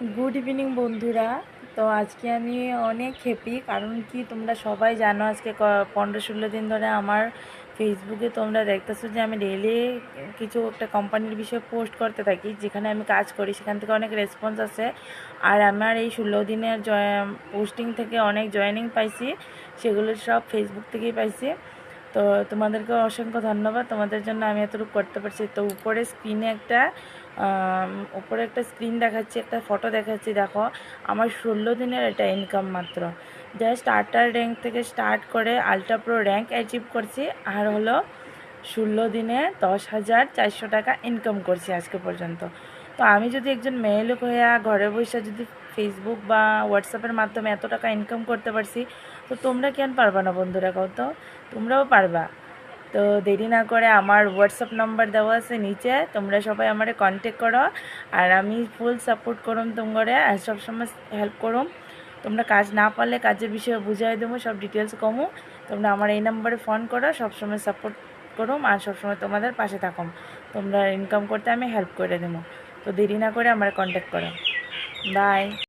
Good evening বন্ধুরা। তো আজকে আমি অনেক হ্যাপি কারণ কি তোমরা সবাই জানো, আজকে পনেরো ষোলো দিন ধরে আমার ফেসবুকে তোমরা দেখতেছো যে আমি ডেইলি কিছু একটা কোম্পানির বিষয়ে পোস্ট করতে থাকি, যেখানে আমি কাজ করি। সেখান থেকে অনেক রেসপন্স আছে আর আমার এই ষোলো দিনের পোস্টিং থেকে অনেক জয়েনিং পাইছি। সেগুলো সব ফেসবুক থেকেই পাইছি। তো তোমাদেরকে অসংখ্য ধন্যবাদ। তোমাদের জন্য আমি এতটুকু করতে পারছি। তো উপরে স্ক্রিনে একটা উপরে একটা স্ক্রিন দেখাচ্ছি, একটা ফটো দেখাচ্ছি। দেখো, আমার ষোলো দিনের এটা ইনকাম মাত্র। যা স্টার্টার র্যাঙ্ক থেকে স্টার্ট করে আলট্রা প্রো র্যাঙ্ক অ্যাচিভ করছি। আর হলো ষোলো দিনে দশ হাজার চারশো টাকা ইনকাম করছি আজকে পর্যন্ত। তো আমি যদি একজন মেয়ে লোক হয়ে ঘরে বসে যদি ফেসবুক বা হোয়াটসঅ্যাপের মাধ্যমে এত টাকা ইনকাম করতে পারছি, তো তোমরা কেন পারবা না বন্ধুরা কও তো? তোমরাও পারবা। তো দেরি না করে আমার হোয়াটসঅ্যাপ নাম্বার দেওয়া আছে নিচে, তোমরা সবাই আমারে কন্ট্যাক্ট করো। আর আমি ফুল সাপোর্ট করুম তোমরে আর সবসময় হেল্প করুম। তোমরা কাজ না পারলে কাজের বিষয়ে বুঝাই দেবো, সব ডিটেলস কমু। তোমরা আমার এই নাম্বারে ফোন করো, সবসময় সাপোর্ট করুম আর সবসময় তোমাদের পাশে থাকুম তোমরা ইনকাম করতে আমি হেল্প করে দেবো। তো দেরি না করে আমার কন্ট্যাক্ট করো। বাই